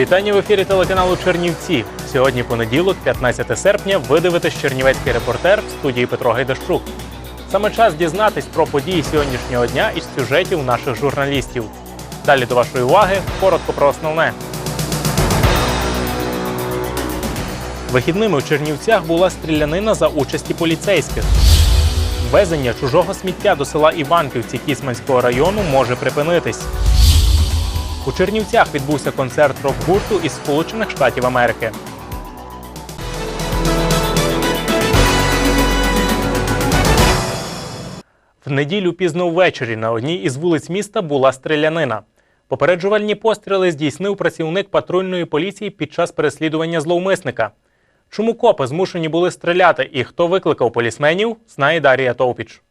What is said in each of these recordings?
Вітання в ефірі телеканалу Чернівці. Сьогодні понеділок, 15 серпня. Ви дивитесь Чернівецький репортер в студії Петро Гайдащук. Саме час дізнатись про події сьогоднішнього дня із сюжетів наших журналістів. Далі до вашої уваги коротко про основне. Вихідними у Чернівцях була стрілянина за участі поліцейських. Ввезення чужого сміття до села Іванківці Кісманського району може припинитись. У Чернівцях відбувся концерт рок-гурту із Сполучених Штатів Америки. В неділю пізно ввечері на одній із вулиць міста була стрілянина. Попереджувальні постріли здійснив працівник патрульної поліції під час переслідування зловмисника. Чому копи змушені були стріляти і хто викликав полісменів, знає Дарія Товпіч.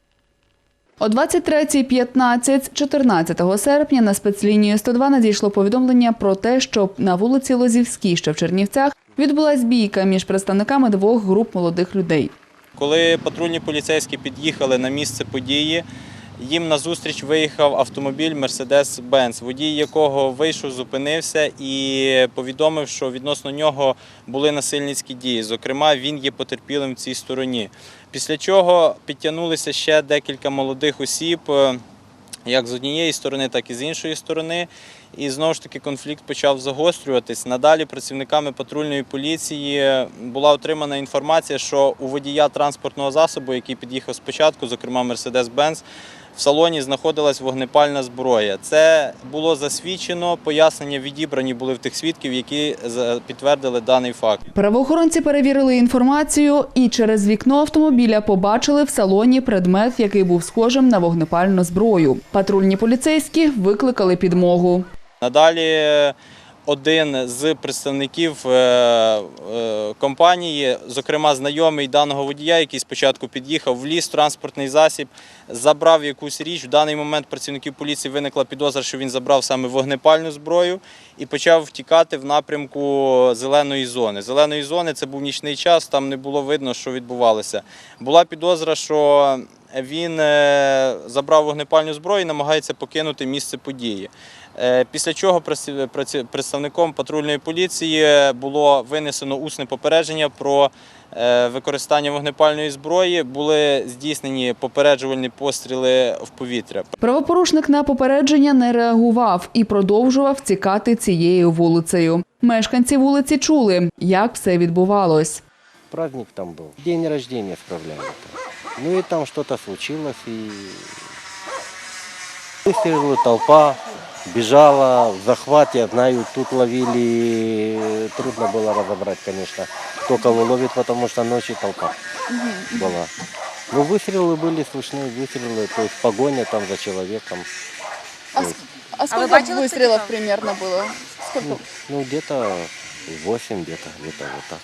О 23.15 14 серпня на спецлінію 102 надійшло повідомлення про те, що на вулиці Лозівській, що в Чернівцях, відбулась бійка між представниками двох груп молодих людей. Коли патрульні поліцейські під'їхали на місце події, їм назустріч виїхав автомобіль Mercedes-Benz, водій якого вийшов, зупинився і повідомив, що відносно нього були насильницькі дії. Зокрема, він є потерпілим в цій стороні. Після чого підтягнулися ще декілька молодих осіб. е, Як з однієї сторони, так і з іншої сторони. І знову ж таки конфлікт почав загострюватись. Надалі працівниками патрульної поліції була отримана інформація, що у водія транспортного засобу, який під'їхав спочатку, зокрема Mercedes-Benz, в салоні знаходилась вогнепальна зброя. Це було засвідчено, пояснення відібрані були в тих свідків, які підтвердили даний факт. Правоохоронці перевірили інформацію і через вікно автомобіля побачили в салоні предмет, який був схожим на вогнепальну зброю. Патрульні поліцейські викликали підмогу. Надалі один з представників е, е, компанії, зокрема знайомий даного водія, який спочатку під'їхав, в транспортний засіб, забрав якусь річ. В даний момент працівників поліції виникла підозра, що він забрав саме вогнепальну зброю і почав втікати в напрямку зеленої зони. Зеленої зони це був нічний час, там не було видно, що відбувалося. Була підозра, що він е, забрав вогнепальну зброю і намагається покинути місце події. Е, Після чого представником патрульної поліції було винесено усне попередження про е, використання вогнепальної зброї. Були здійснені попереджувальні постріли в повітря. Правопорушник на попередження не реагував і продовжував тікати цією вулицею. Мешканці вулиці чули, як все відбувалось. Праздник там был. День рождения справляли. Ну и там что-то случилось, и выстрелила толпа, бежала в захвате, знаю, тут ловили, трудно было разобрать, конечно, кто кого ловит, потому что ночью толпа была. Ну, выстрелы были слышны, выстрелы, то есть погоня там за человеком. А, Вот. а сколько бачили выстрелов цікаво? примерно было? Сколько? Ну, где-то 8, где-то, где-то вот так.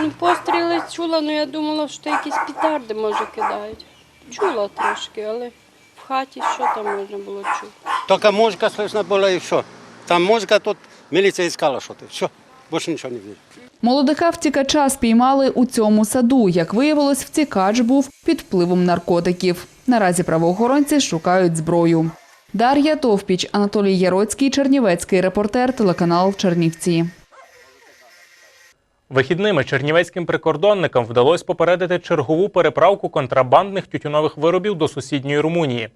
Ну, постріли чула, ну я думала, що якісь петарди, може, кидають. Чула трошки, але в хаті що там можна було чути? Только музыка слышно было и все. Там музыка, тут милиция искала что-то. Все, больше ничего не видели. Молодика втікача спіймали у цьому саду. Як виявилось, втікач був під впливом наркотиків. Наразі правоохоронці шукають зброю. Дар'я Товпіч, Анатолій Яроцький, Чернівецький репортер, телеканал Чернівці. Вихідними чернівецьким прикордонникам вдалося попередити чергову переправку контрабандних тютюнових виробів до сусідньої Румунії.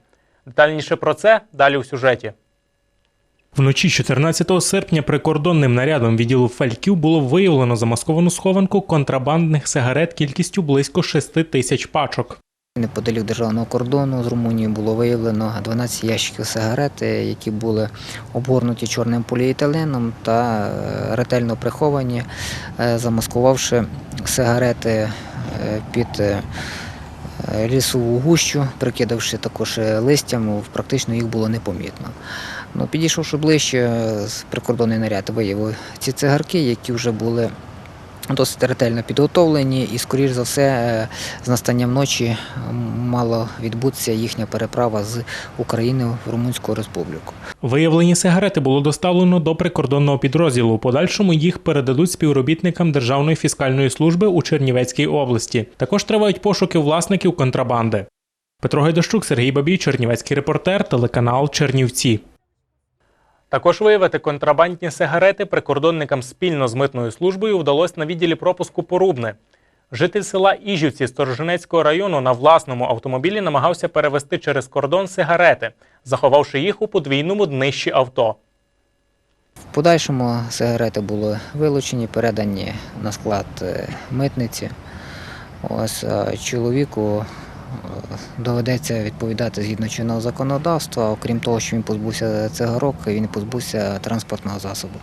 Детальніше про це далі у сюжеті. Вночі 14 серпня прикордонним нарядом відділу Фальків було виявлено замасковану схованку контрабандних сигарет кількістю близько 6 тисяч пачок. Неподалік державного кордону з Румунією було виявлено 12 ящиків сигарет, е, які були обгорнуті чорним поліетиленом та е, ретельно приховані, е, замаскувавши сигарети під лісову гущу, прикидавши також листям, практично їх було непомітно. Ну, підійшовши ближче, прикордонний наряд виявив ці цигарки, які вже були досить ретельно підготовлені, і, скоріш за все, е, з настанням ночі м, мала відбутися їхня переправа з України в Румунську республіку. Виявлені сигарети було доставлено до прикордонного підрозділу. Подальшому їх передадуть співробітникам Державної фіскальної служби у Чернівецькій області. Також тривають пошуки власників контрабанди. Петро Гайдащук, Сергій Бабій, Чернівецький репортер, телеканал Чернівці. Також виявити контрабандні сигарети прикордонникам спільно з митною службою вдалося на відділі пропуску Порубне. Житель села Іжівці Сторожинецького району на власному автомобілі намагався перевезти через кордон сигарети, заховавши їх у подвійному днищі авто. В подальшому сигарети були вилучені, передані на склад е, митниці. Ось чоловіку е, доведеться відповідати згідно чинного законодавства. Окрім того, що він позбувся цигарок, він позбувся транспортного засобу.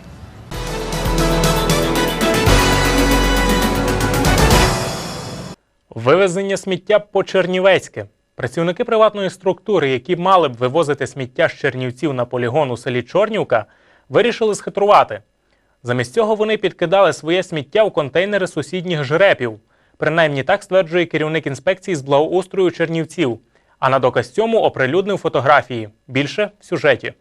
Вивезення сміття по Чернівецьке. Працівники приватної структури, які мали б вивозити сміття з Чернівців на полігон у селі Чорнівка, вирішили схитрувати. Замість цього вони підкидали своє сміття у контейнери сусідніх жрепів. Принаймні так стверджує керівник інспекції з благоустрою Чернівців. А на доказ цьому оприлюднив фотографії. Більше в сюжеті.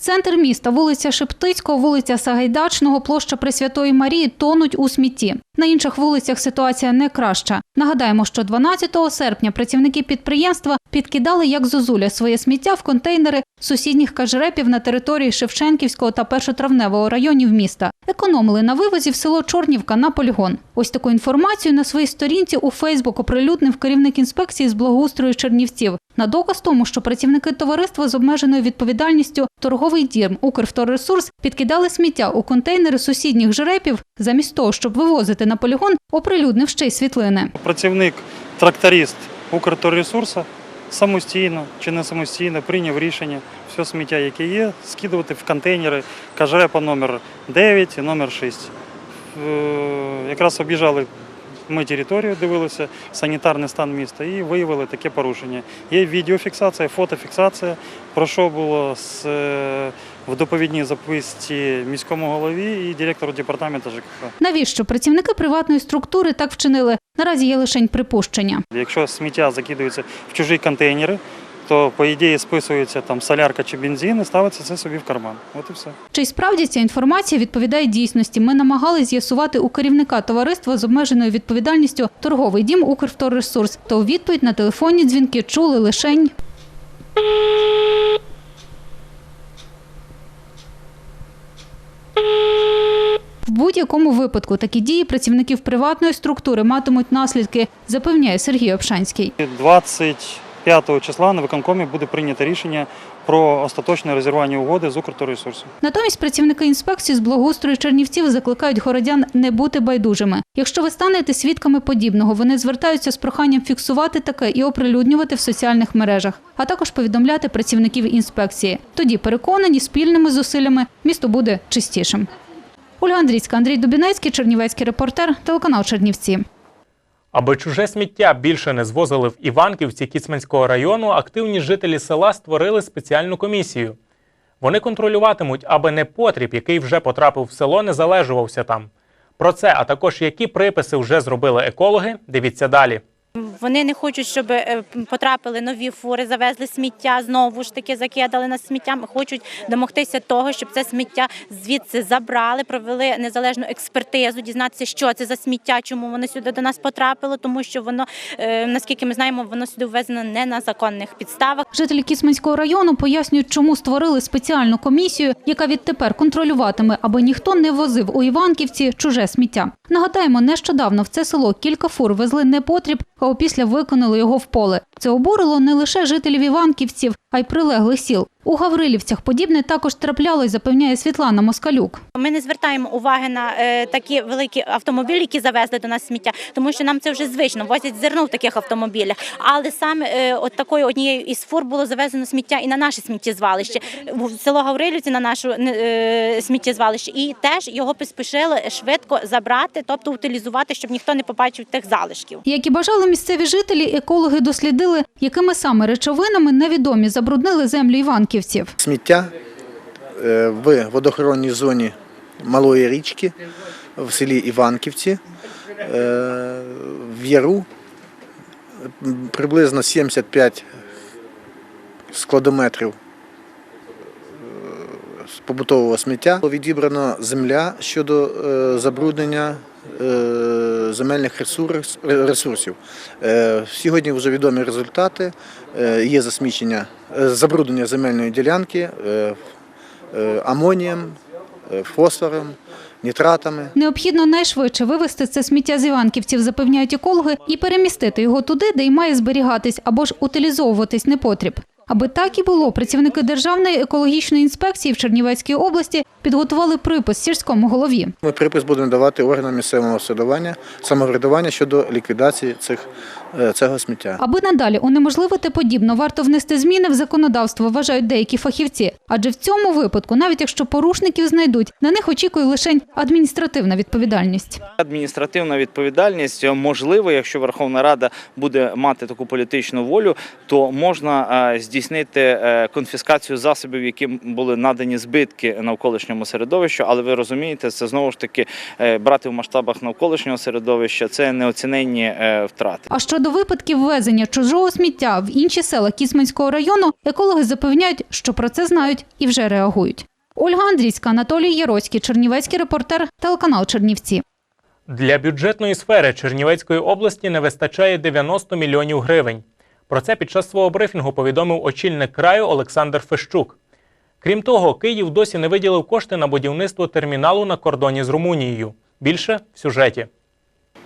Центр міста, вулиця Шептицького, вулиця Сагайдачного, площа Пресвятої Марії тонуть у смітті. На інших вулицях ситуація не краща. Нагадаємо, що 12 серпня працівники підприємства підкидали як зозуля своє сміття в контейнери сусідніх кажрепів на території Шевченківського та Першотравневого районів міста. Економили на вивозі в село Чорнівка на полігон. Ось таку інформацію на своїй сторінці у Фейсбук оприлюднив керівник інспекції з благоустрою Чернівців. На доказ тому, що працівники товариства з обмеженою відповідальністю торговий дім Укрвторресурс підкидали сміття у контейнери сусідніх жерепів, замість того, щоб вивозити на полігон, оприлюднив ще й світлини. Працівник тракторист Укрторресурсу самостійно чи не самостійно прийняв рішення все сміття, яке є, скидувати в контейнери кажрепа номер 9 і номер 6. Е, Якраз об'їжджали ми територію, дивилися санітарний стан міста і виявили таке порушення. Є відеофіксація, фотофіксація, про що було з, е, в доповідній записці міському голові і директору департаменту ЖКХ. Навіщо працівники приватної структури так вчинили? Наразі є лише припущення. Якщо сміття закидується в чужі контейнери, то по ідеї списується там солярка чи бензин і ставиться це собі в карман. От і все. Чи справді ця інформація відповідає дійсності? Ми намагалися з'ясувати у керівника товариства з обмеженою відповідальністю торговий дім Укрвторресурс. То у відповідь на телефонні дзвінки чули лишень. В будь-якому випадку такі дії працівників приватної структури матимуть наслідки, запевняє Сергій Обшанський. 25 числа на виконкомі буде прийнято рішення про остаточне розірвання угоди з Укрторресурсом. Натомість працівники інспекції з благоустрою Чернівців закликають городян не бути байдужими. Якщо ви станете свідками подібного, вони звертаються з проханням фіксувати таке і оприлюднювати в соціальних мережах, а також повідомляти працівників інспекції. Тоді переконані спільними зусиллями місто буде чистішим. Ольга Андрійська, Андрій Дубінецький, Чернівецький репортер, телеканал Чернівці. Аби чуже сміття більше не звозили в Іванківці Кіцманського району, активні жителі села створили спеціальну комісію. Вони контролюватимуть, аби не потріб, який вже потрапив в село, не залежувався там. Про це, а також які приписи вже зробили екологи, дивіться далі. Вони не хочуть, щоб е, потрапили нові фури, завезли сміття, знову ж таки закидали нас сміттям. Хочуть домогтися того, щоб це сміття звідси забрали, провели незалежну експертизу, дізнатися, що це за сміття, чому воно сюди до нас потрапило, тому що воно, е, наскільки ми знаємо, воно сюди ввезено не на законних підставах. Жителі Кіцманського району пояснюють, чому створили спеціальну комісію, яка відтепер контролюватиме, аби ніхто не возив у Іванківці чуже сміття. Нагадаємо, нещодавно в це село кілька фур везли непотріб, а опісля виконали його в поле. Це обурило не лише жителів Іванківців, а й прилеглих сіл. У Гаврилівцях подібне також траплялось, запевняє Світлана Москалюк. Ми не звертаємо уваги на е, такі великі автомобілі, які завезли до нас сміття, тому що нам це вже звично, возять зерно в таких автомобілях. Але саме е, от такою однією із фур було завезено сміття і на наше сміттєзвалище, в село Гаврилівці на наше е, сміттєзвалище. І теж його поспішили швидко забрати, тобто утилізувати, щоб ніхто не побачив тих залишків. Як і бажали місцеві жителі, екологи дослідили, якими саме речовинами невідомі забруднили землю Іванківців. Іванківців. Сміття е, в водохоронній зоні Малої річки в селі Іванківці е, в Яру приблизно 75 складометрів побутового сміття. Відібрано земля щодо е, забруднення е, земельних ресурсів. Е, Сьогодні вже відомі результати. Є засмічення, забруднення земельної ділянки амонієм, фосфором, нітратами. Необхідно найшвидше вивезти це сміття з іванківців, запевняють екологи, і перемістити його туди, де й має зберігатись або ж утилізовуватись непотріб. Аби так і було, працівники Державної екологічної інспекції в Чернівецькій області підготували припис сільському голові. Ми припис будемо давати органам місцевого самоврядування, щодо ліквідації цих, цього сміття. Аби надалі унеможливити подібно, варто внести зміни в законодавство, вважають деякі фахівці. Адже в цьому випадку, навіть якщо порушників знайдуть, на них очікує лише адміністративна відповідальність. Адміністративна відповідальність можливо, якщо Верховна Рада буде мати таку політичну волю, то можна е, здійснити е, конфіскацію засобів, яким були надані збитки навколишньому середовищу. Але ви розумієте, це знову ж таки е, брати в масштабах навколишнього середовища це неоціненні е, втрати. А щодо випадків ввезення чужого сміття в інші села Кісманського району, екологи запевняють, що про це знають і вже реагують. Ольга Андрійська, Анатолій Яроцький, Чернівецький репортер, телеканал Чернівці. Для бюджетної сфери Чернівецької області не вистачає 90 мільйонів гривень. Про це під час свого брифінгу повідомив очільник краю Олександр Фещук. Крім того, Київ досі не виділив кошти на будівництво терміналу на кордоні з Румунією. Більше в сюжеті.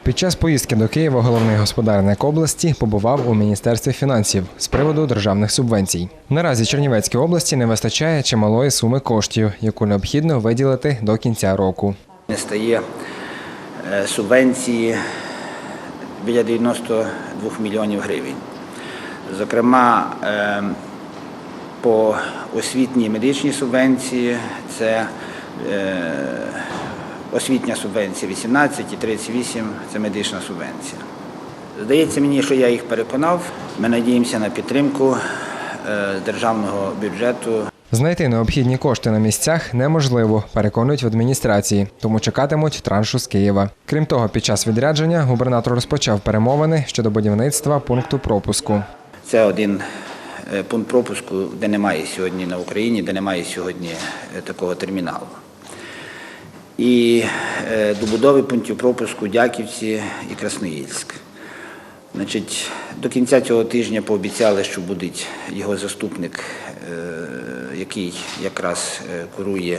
Під час поїздки до Києва головний господарник області побував у міністерстві фінансів з приводу державних субвенцій. Наразі Чернівецькій області не вистачає чималої суми коштів, яку необхідно виділити до кінця року. Не стає е, субвенції біля 92 мільйонів гривень. Зокрема, е, по освітній медичній субвенції це е, освітня субвенція 18 і 38 це медична субвенція. Здається мені, що я їх переконав. Ми надіємося на підтримку е, державного бюджету Знайти необхідні кошти на місцях неможливо, переконують в адміністрації, тому чекатимуть траншу з Києва. Крім того, під час відрядження губернатор розпочав перемовини щодо будівництва пункту пропуску. Це один е, пункт пропуску, де немає сьогодні на Україні, де немає сьогодні е, такого терміналу. І е, добудови пунктів пропуску Дяківці і Красноїльськ. Значить, до кінця цього тижня пообіцяли, що буде його заступник, е, який якраз е, курує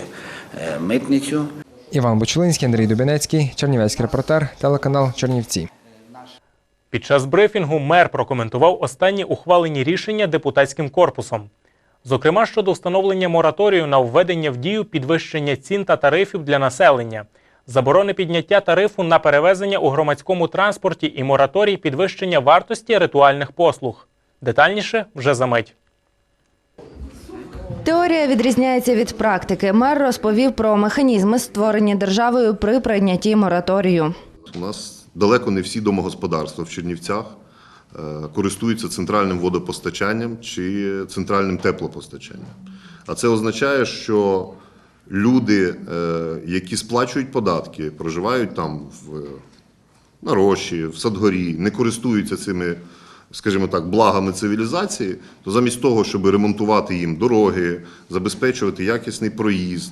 митницю. Іван Бучулинський, Андрій Дубінецький, Чернівецький репортер, телеканал Чернівці. Під час брифінгу мер прокоментував останні ухвалені рішення депутатським корпусом. Зокрема, щодо встановлення мораторію на введення в дію підвищення цін та тарифів для населення, заборони підняття тарифу на перевезення у громадському транспорті і мораторій підвищення вартості ритуальних послуг. Детальніше вже за мить. Теорія відрізняється від практики. Мер розповів про механізми, створені державою при прийнятті мораторію. У нас далеко не всі домогосподарства в Чернівцях користуються центральним водопостачанням чи центральним теплопостачанням. А це означає, що люди, е, які сплачують податки, проживають там в на Роші, в Садгорі, не користуються цими, скажімо так, благами цивілізації, то замість того, щоб ремонтувати їм дороги, забезпечувати якісний проїзд,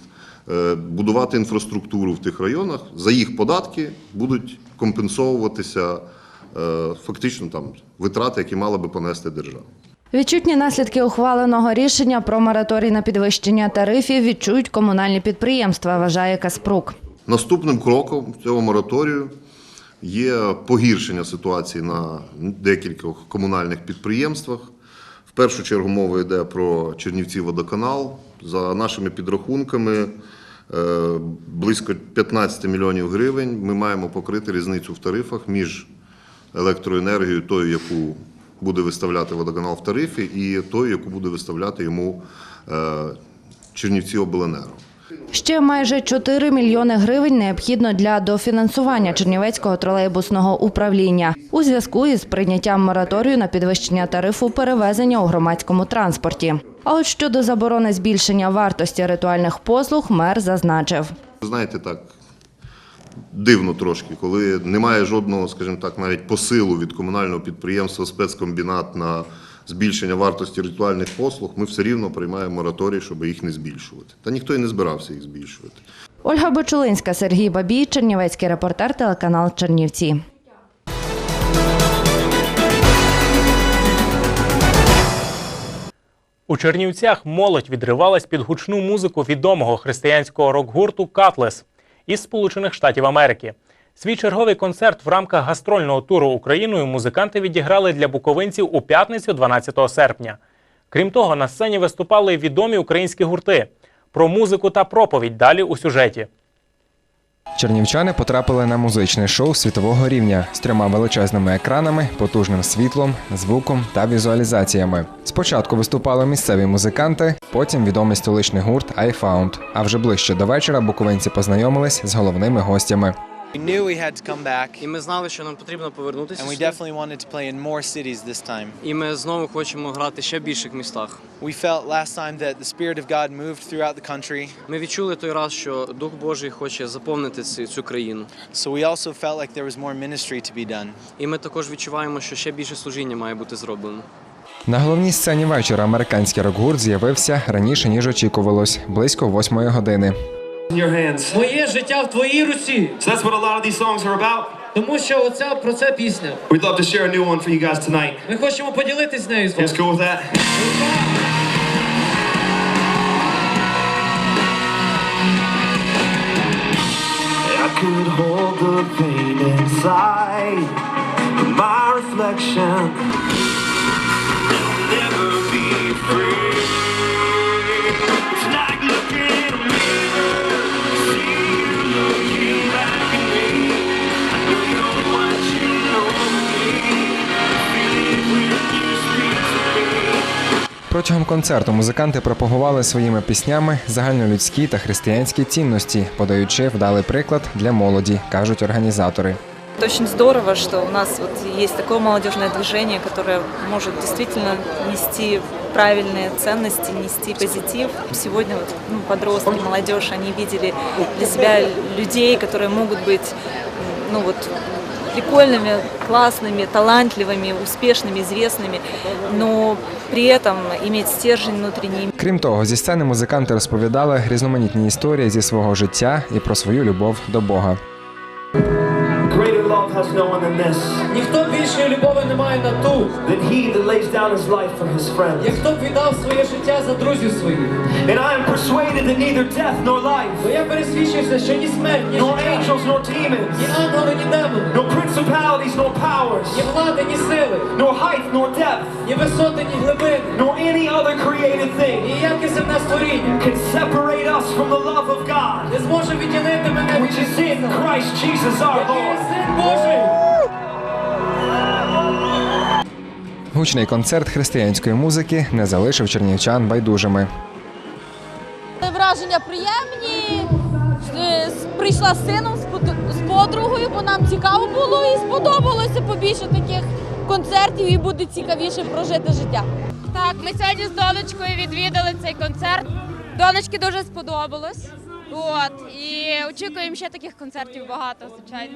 е, будувати інфраструктуру в тих районах, за їх податки будуть компенсовуватися е, фактично там витрати, які мала би понести держава. Відчутні наслідки ухваленого рішення про мораторій на підвищення тарифів відчують комунальні підприємства, вважає Каспрук. Наступним кроком цього мораторію є погіршення ситуації на декількох комунальних підприємствах. В першу чергу мова йде про Чернівці водоканал. За нашими підрахунками, е, близько 15 мільйонів гривень ми маємо покрити різницю в тарифах між електроенергією, тою, яку буде виставляти водоканал в тарифі, і тою, яку буде виставляти йому е, Чернівці обленерго. Ще майже 4 мільйони гривень необхідно для дофінансування Чернівецького тролейбусного управління у зв'язку із прийняттям мораторію на підвищення тарифу перевезення у громадському транспорті. А от щодо заборони збільшення вартості ритуальних послуг, мер зазначив. Знаєте, так дивно трошки, коли немає жодного, скажімо так, навіть посилу від комунального підприємства спецкомбінат на збільшення вартості ритуальних послуг, ми все рівно приймаємо мораторій, щоб їх не збільшувати. Та ніхто і не збирався їх збільшувати. Ольга Бочулинська, Сергій Бабій, Чернівецький репортер, телеканал Чернівці. У Чернівцях молодь відривалась під гучну музику відомого християнського рок-гурту Катлес із Сполучених Штатів Америки. Свій черговий концерт в рамках гастрольного туру Україною музиканти відіграли для буковинців у п'ятницю 12 серпня. Крім того, на сцені виступали відомі українські гурти. Про музику та проповідь далі у сюжеті. Чернівчани потрапили на музичне шоу світового рівня з трьома величезними екранами, потужним світлом, звуком та візуалізаціями. Спочатку виступали місцеві музиканти, потім відомий столичний гурт I. А вже ближче до вечора буковинці познайомились з головними гостями. We knew we had to come back, І ми знали, що нам потрібно повернутися. and we сюди. definitely wanted to play in more cities this time. І ми знову хочемо грати ще в більших містах. We felt last time that the Spirit of God moved throughout the country, Ми відчули той раз, що Дух Божий хоче заповнити цю, цю країну. so we also felt like there was more ministry to be done. І ми також відчуваємо, що ще більше служіння має бути зроблено. На головній сцені вечора американський рок-гурт з'явився раніше ніж очікувалось, близько восьмої години. Моє життя в твоїй руці. So that's what a lot of these songs are about. Тому що оця про це пісня. We'd love to share a new one for you guys tonight. Ми хочемо поділитись з нею з вами. Let's go with that. I could hold the pain inside my reflection. Never be free. Протягом концерту музиканти пропагували своїми піснями загальнолюдські та християнські цінності, подаючи вдалий приклад для молоді, кажуть організатори. Это очень здорово, что у нас вот есть такое молодежное движение, которое может действительно нести правильные ценности, нести позитив. Сегодня вот, ну, подростки, молодежь, они видели для себя людей, которые могут быть ну, вот, прикольными, классными, талантливыми, успешными, известными, но при этом иметь стержень внутренний, Крім того, зі сцени музиканти розповідали різноманітні історії зі свого життя і про свою любов до Бога. Greater love has no one than this. Ніхто більшої любові не має на ту, Than he that lays down his life for his friends. як хто б віддав своє життя за друзів своїх. And I am persuaded that neither death nor life, Бо я пересвідчився, що ні смерть, ні nor життя, angels nor demons, ні ангели, ні демони, no principalities nor powers, ні влади, ні сили, nor height nor depth, ні висоти, ні глибини, nor any other created thing ніяке земне створіння can separate us from the love of God, не зможе відділити мене від which is in Christ Jesus our Який є Lord. син Божий. Гучний концерт християнської музики не залишив чернівчан байдужими. Враження приємні. Е, Прийшла з сином, з з подругою, бо нам цікаво було і сподобалося побільше таких концертів і буде цікавіше прожити життя. Так, ми сьогодні з донечкою відвідали цей концерт. Донечки дуже сподобалось. От і очікуємо ще таких концертів багато, звичайно.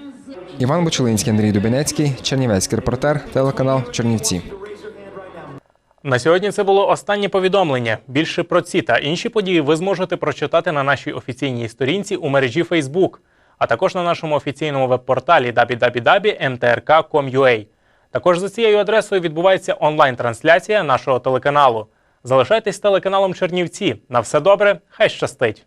Іван Бочулинський, Андрій Дубінецький, Чернівецький репортер, телеканал Чернівці. На сьогодні це було останнє повідомлення. Більше про ці та інші події ви зможете прочитати на нашій офіційній сторінці у мережі Facebook, а також на нашому офіційному веб-порталі www.mtrk.com.ua. Також за цією адресою відбувається онлайн-трансляція нашого телеканалу. Залишайтесь телеканалом Чернівці. На все добре, хай щастить!